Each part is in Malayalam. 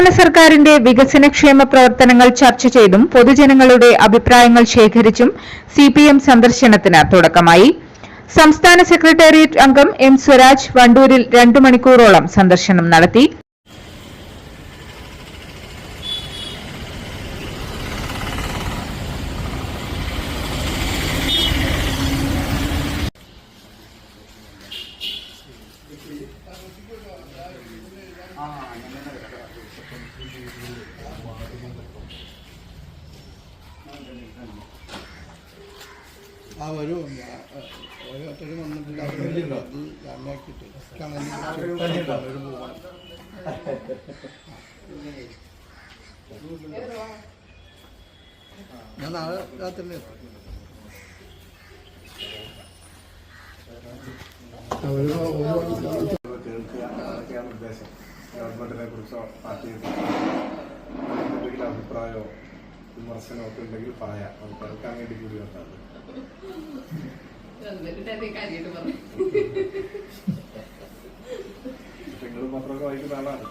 സംസ്ഥാന സർക്കാരിന്റെ വികസനക്ഷേമ പ്രവർത്തനങ്ങൾ ചർച്ച ചെയ്തും പൊതുജനങ്ങളുടെ അഭിപ്രായങ്ങൾ ശേഖരിച്ചും സിപിഎം സന്ദർശനത്തിന് തുടക്കമായി. സംസ്ഥാന സെക്രട്ടേറിയറ്റ് അംഗം എം സ്വരാജ് വണ്ടൂരിൽ രണ്ടു മണിക്കൂറോളം സന്ദർശനം നടത്തി. ആ വരൂ. ഓരോരുത്തരും വന്നിട്ടുണ്ട് കണലിൽ പോവാൻ ഞാൻ നാളെ രാത്രി ഉദ്ദേശം ഗവൺമെന്റിനെ കുറിച്ചോ പാർട്ടിയെ എന്തെങ്കിലും അഭിപ്രായമോ വിമർശനമോ ഒക്കെ ഉണ്ടെങ്കിൽ പറയാം. അത് കേൾക്കാൻ വേണ്ടി കൂടി വന്നത് നിങ്ങൾ പത്രമൊക്കെ വായിക്കുന്ന ആളാണ്.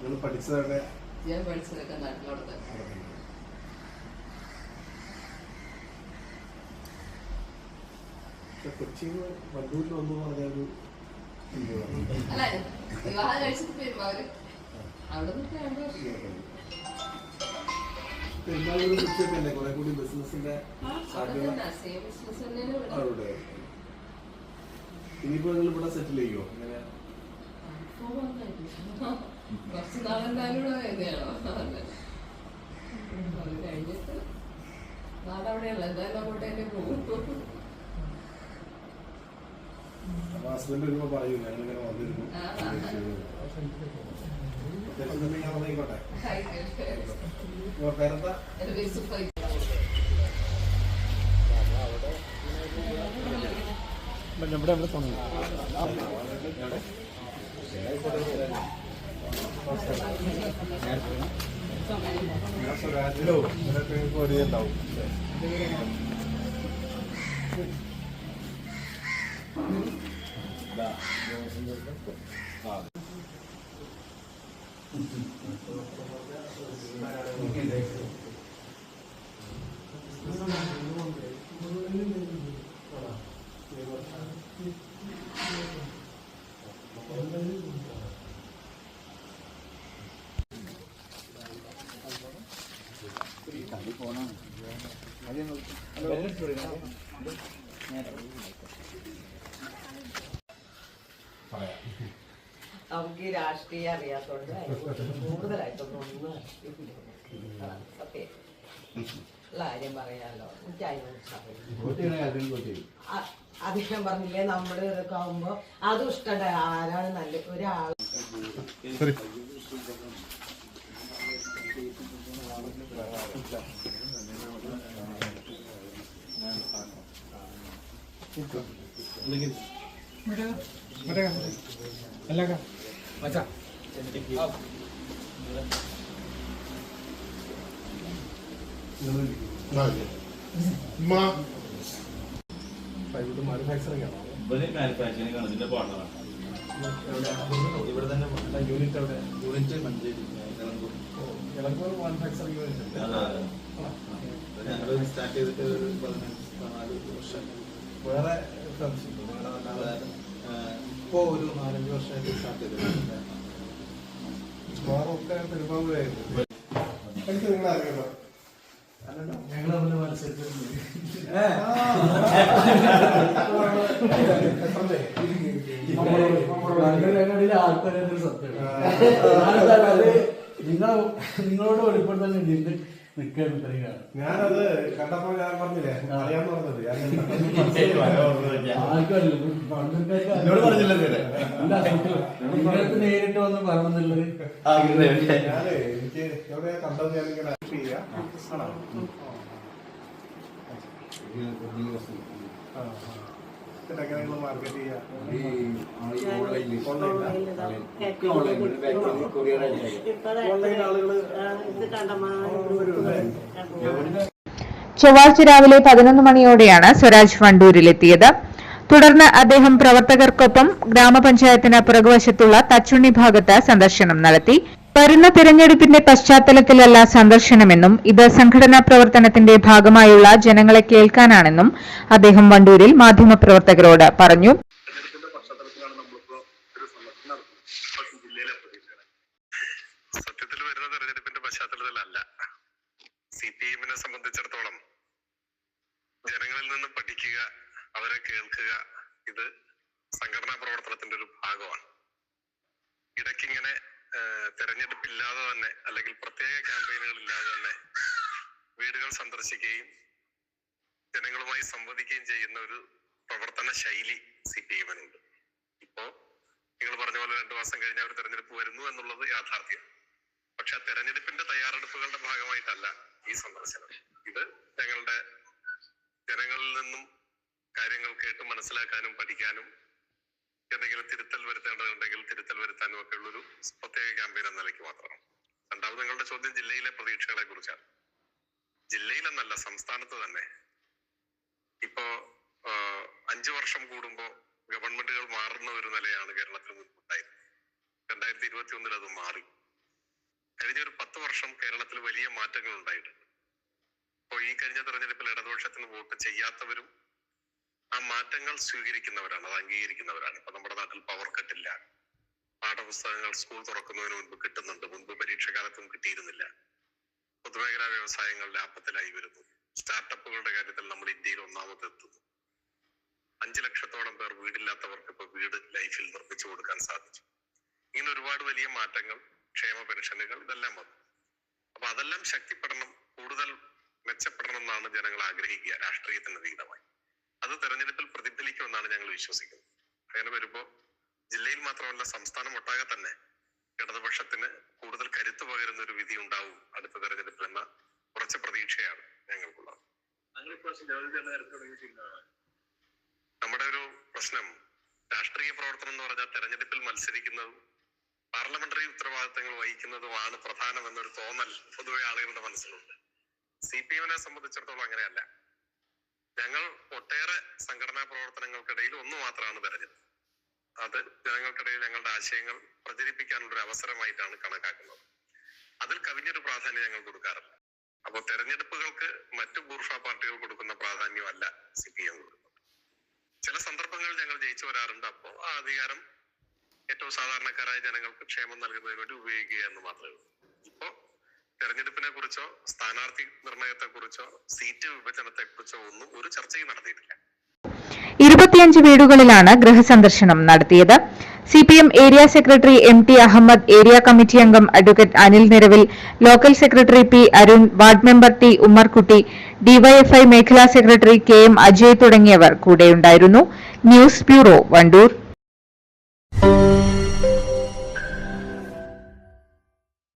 നിങ്ങൾ പഠിച്ചതൊക്കെ ഞാൻ പഠിച്ചതൊക്കെ നാട്ടിലോട്ട് കൊച്ചിയിൽ നിന്ന് വണ്ടൂരിൽ വന്നു പറഞ്ഞ ഒരു അല്ല വിവാഹം കഴിച്ചിട്ട് വരും അവർ അവിടെ പെരുന്നാളിൽ കൊച്ചിയൊക്കെ കുറെ കൂടി ബിസിനസിന്റെ അവിടെ. ഇനിയിപ്പോ നിങ്ങൾ ഇവിടെ സെറ്റിൽ ചെയ്യോ? ഇങ്ങനെ കുറച്ച് നാളെന്തായാലും ഇവിടെ വേദനയാണോ കഴിഞ്ഞിട്ട് നാടവിടെയല്ല. എന്തായാലും അങ്ങോട്ട് തന്നെ പോകും ഹസ്ബൻഡ് വരുമ്പോ പറയൂ വന്നിരുന്നു. അത്യാവശ്യം ഞാൻ വന്നേക്കോട്ടെ പേരെന്താ എന്റെ പേര് സുഫൈ. ഞാൻ സ്വരാജിലോ ഇങ്ങനെയൊക്കെ നിങ്ങൾക്ക് ഒരേണ്ടാവും നമുക്ക് ഈ രാഷ്ട്രീയം അറിയാത്തോണ്ട് കൂടുതലായിട്ടൊന്നും ഒന്നും സത്യം. ഉള്ള കാര്യം പറയാലോ. എനിക്ക് അതിനെ കുറിച്ച് അധികം പറഞ്ഞില്ലേ? നമ്മുടെ ഇതൊക്കെ ആവുമ്പോ അതും ഇഷ്ടണ്ട. ആരാണ് നല്ല ഒരാൾ പ്ലൈവുഡ് ഇവർ മാനുഫാക്ചറിംഗ് ആണ് ഇതിന്റെ പാർട്ണറാണ് ഇവിടെ തന്നെ യൂണിറ്റ് അവിടെ unit Manjeri Elankur manufacturing unit ഞങ്ങൾ സ്റ്റാർട്ട് ചെയ്തിട്ട് പതിനാല് വർഷം വേറെ firms ഉണ്ടോ? വേറെ ഇപ്പോൾ ഒരു നാലഞ്ച് വർഷമായിട്ട് സാധ്യത ചെയ്തിട്ടുണ്ട് വേറൊക്കെ പെരുമാറുകയായിരുന്നു എനിക്ക് നിങ്ങളെ അറിയാലോ ഞങ്ങൾ തമ്മിൽ മത്സരിച്ചിട്ടുണ്ട് നിങ്ങൾ നിങ്ങളോട് വെളിപ്പെടുത്താൻ വേണ്ടി നിൽക്കാൻ ഇത്രയും കാണും ഞാനത് കണ്ടപ്പോൾ ഞാൻ പറഞ്ഞില്ലേ അറിയാന്ന് പറഞ്ഞത്. ഞാൻ. എന്നോട് പറഞ്ഞില്ല. നിങ്ങൾക്ക് നേരിട്ട് വന്ന് പറഞ്ഞെന്നുള്ളത് ഞാനേ എനിക്ക് എവിടെയാ കണ്ടത് ഞാനിങ്ങനെ ചെയ്യാം. ആണോ? പിന്നെ എങ്ങനെ നിങ്ങൾ മാർക്കറ്റ് ചൊവ്വാഴ്ച രാവിലെ പതിനൊന്ന് മണിയോടെയാണ് സ്വരാജ് വണ്ടൂരിലെത്തിയത്. തുടർന്ന് അദ്ദേഹം പ്രവർത്തകർക്കൊപ്പം ഗ്രാമപഞ്ചായത്തിന് പുറകുവശത്തുള്ള തച്ചുണ്ണി ഭാഗത്ത് സന്ദർശനം നടത്തി. വരുന്ന തിരഞ്ഞെടുപ്പിന്റെ പശ്ചാത്തലത്തിലല്ല സന്ദർശനമെന്നും ഇത് സംഘടനാ പ്രവർത്തനത്തിന്റെ ഭാഗമായുള്ള ജനങ്ങളെ കേൾക്കാനാണെന്നും അദ്ദേഹം വണ്ടൂരിൽ മാധ്യമപ്രവർത്തകരോട് പറഞ്ഞു. സത്യത്തിൽ വരുന്ന പശ്ചാത്തലത്തിലല്ല. സി പി എമ്മിനെ സംബന്ധിച്ചിടത്തോളം ജനങ്ങളിൽ നിന്ന് പഠിക്കുക അവരെ കേൾക്കുക ഇത് സംഘടനാ പ്രവർത്തനത്തിന്റെ ഒരു ഭാഗമാണ്. ഇടയ്ക്കിങ്ങനെ തെരഞ്ഞെടുപ്പില്ലാതെ തന്നെ അല്ലെങ്കിൽ പ്രത്യേക ക്യാമ്പയിനുകൾ ഇല്ലാതെ തന്നെ വീടുകൾ സന്ദർശിക്കുകയും ജനങ്ങളുമായി സംവദിക്കുകയും ചെയ്യുന്ന ഒരു പ്രവർത്തന ശൈലി സി പി എമ്മിനുണ്ട്. ഇപ്പോ നിങ്ങൾ പറഞ്ഞ പോലെ രണ്ടു മാസം കഴിഞ്ഞ ഒരു തെരഞ്ഞെടുപ്പ് വരുന്നു എന്നുള്ളത് യാഥാർത്ഥ്യം. പക്ഷെ ആ തെരഞ്ഞെടുപ്പിന്റെ തയ്യാറെടുപ്പുകളുടെ ഭാഗമായിട്ടല്ല ഈ സന്ദർശനം. ഇത് ഞങ്ങളുടെ ജനങ്ങളിൽ നിന്നും കാര്യങ്ങൾ കേട്ട് മനസ്സിലാക്കാനും പഠിക്കാനും എന്തെങ്കിലും തിരുത്തൽ വരുത്തേണ്ടതുണ്ടെങ്കിൽ തിരുത്തൽ വരുത്താനും ഒക്കെ ഉള്ളൊരു പ്രത്യേക ക്യാമ്പയിൻ എന്ന നിലയ്ക്ക് മാത്രമാണ് രണ്ടാമത് നിങ്ങളുടെ ചോദ്യം ജില്ലയിലെ പ്രതീക്ഷകളെ കുറിച്ചാണ്. ജില്ലയിലെന്നല്ല സംസ്ഥാനത്ത് തന്നെ. ഇപ്പോ അഞ്ചു വർഷം കൂടുമ്പോ ഗവൺമെന്റുകൾ മാറുന്ന ഒരു നിലയാണ് കേരളത്തിൽ മുൻപുണ്ടായിരുന്നത് രണ്ടായിരത്തി ഇരുപത്തി ഒന്നിൽ അത് മാറി. കഴിഞ്ഞ ഒരു പത്ത് വർഷം കേരളത്തിൽ വലിയ മാറ്റങ്ങൾ ഉണ്ടായിട്ടുണ്ട്. അപ്പോൾ ഈ കഴിഞ്ഞ തെരഞ്ഞെടുപ്പിൽ ഇടതുപക്ഷത്തിന് വോട്ട് ചെയ്യാത്തവരും ആ മാറ്റങ്ങൾ സ്വീകരിക്കുന്നവരാണ് അത് അംഗീകരിക്കുന്നവരാണ്. ഇപ്പൊ നമ്മുടെ നാട്ടിൽ പവർ കട്ടില്ല പാഠപുസ്തകങ്ങൾ സ്കൂൾ തുറക്കുന്നതിന് മുൻപ് കിട്ടുന്നുണ്ട്. മുൻപ് പരീക്ഷകാലത്തും കിട്ടിയിരുന്നില്ല. പൊതുമേഖലാ വ്യവസായങ്ങൾ ലാഭത്തിലായി വരുന്നു. സ്റ്റാർട്ടപ്പുകളുടെ കാര്യത്തിൽ നമ്മൾ ഇന്ത്യയിൽ ഒന്നാമതെത്തുന്നു അഞ്ചു ലക്ഷത്തോളം പേർ വീടില്ലാത്തവർക്ക് ഇപ്പൊ വീട് ലൈഫിൽ നിർമ്മിച്ചു കൊടുക്കാൻ സാധിച്ചു. ഇങ്ങനെ ഒരുപാട് വലിയ മാറ്റങ്ങൾ ക്ഷേമ പെൻഷനുകൾ ഇതെല്ലാം വന്നു. അപ്പൊ അതെല്ലാം ശക്തിപ്പെടണം കൂടുതൽ മെച്ചപ്പെടണം എന്നാണ് ജനങ്ങൾ ആഗ്രഹിക്കുക രാഷ്ട്രീയത്തിന് അതീതമായി അത് തെരഞ്ഞെടുപ്പിൽ പ്രതിഫലിക്കുമെന്നാണ് ഞങ്ങൾ വിശ്വസിക്കുന്നത്. അങ്ങനെ വരുമ്പോ ജില്ലയിൽ മാത്രമല്ല സംസ്ഥാനം ഒട്ടാകെ തന്നെ ഇടതുപക്ഷത്തിന് കൂടുതൽ കരുത്ത് പകരുന്ന ഒരു വിധി ഉണ്ടാവും അടുത്ത തെരഞ്ഞെടുപ്പിൽ എന്ന കുറച്ച് പ്രതീക്ഷയാണ് ഞങ്ങൾക്കുള്ളത്. നമ്മുടെ ഒരു പ്രശ്നം രാഷ്ട്രീയ പ്രവർത്തനം എന്ന് പറഞ്ഞാൽ തെരഞ്ഞെടുപ്പിൽ മത്സരിക്കുന്നതും പാർലമെന്ററി ഉത്തരവാദിത്തങ്ങൾ വഹിക്കുന്നതുമാണ് പ്രധാനം എന്നൊരു തോന്നൽ പൊതുവെ ആളുകളുടെ മനസ്സിലുണ്ട്. സി പി എമ്മിനെ സംബന്ധിച്ചിടത്തോളം അങ്ങനെയല്ല. ഞങ്ങൾ ഒട്ടേറെ സംഘടനാ പ്രവർത്തനങ്ങൾക്കിടയിൽ ഒന്ന് മാത്രമാണ് തെരഞ്ഞെടുപ്പ് അത് ജനങ്ങൾക്കിടയിൽ ഞങ്ങളുടെ ആശയങ്ങൾ പ്രചരിപ്പിക്കാനുള്ള ഒരു അവസരമായിട്ടാണ് കണക്കാക്കുന്നത്. അതിൽ കവിഞ്ഞൊരു പ്രാധാന്യം ഞങ്ങൾ കൊടുക്കാറില്ല. അപ്പോൾ തെരഞ്ഞെടുപ്പുകൾക്ക് മറ്റു ബൂർഷ പാർട്ടികൾ കൊടുക്കുന്ന പ്രാധാന്യമല്ല സി പി എം ചില സന്ദർഭങ്ങളിൽ ഞങ്ങൾ ജയിച്ചു വരാറുണ്ട്. അപ്പോൾ ആ അധികാരം ഏറ്റവും സാധാരണക്കാരായ ജനങ്ങൾക്ക് ക്ഷേമം നൽകുന്നതിന് വേണ്ടി ഉപയോഗിക്കുക എന്ന് മാത്രമേ ഉള്ളൂ. ഇപ്പോ തെരഞ്ഞെടുപ്പിനെ കുറിച്ചോ സ്ഥാനാർത്ഥി നിർണയത്തെ കുറിച്ചോ സീറ്റ് വിഭജനത്തെ കുറിച്ചോ ഒന്നും ഒരു ചർച്ചയും നടത്തിയിട്ടില്ല. ഇരുപത്തിയഞ്ച് വീടുകളിലാണ് ഗൃഹസന്ദർശനം നടത്തിയത്. CPM area secretary M T Ahammed area committee അംഗം advocate Anil Niravil local secretary P Arun ward member T Ummerkutty DYFI മേഖലാ സെക്രട്ടറി കെ എം അജയ് തുടങ്ങിയവർ കൂടെയുണ്ടായിരുന്നു. News bureau Wandoor.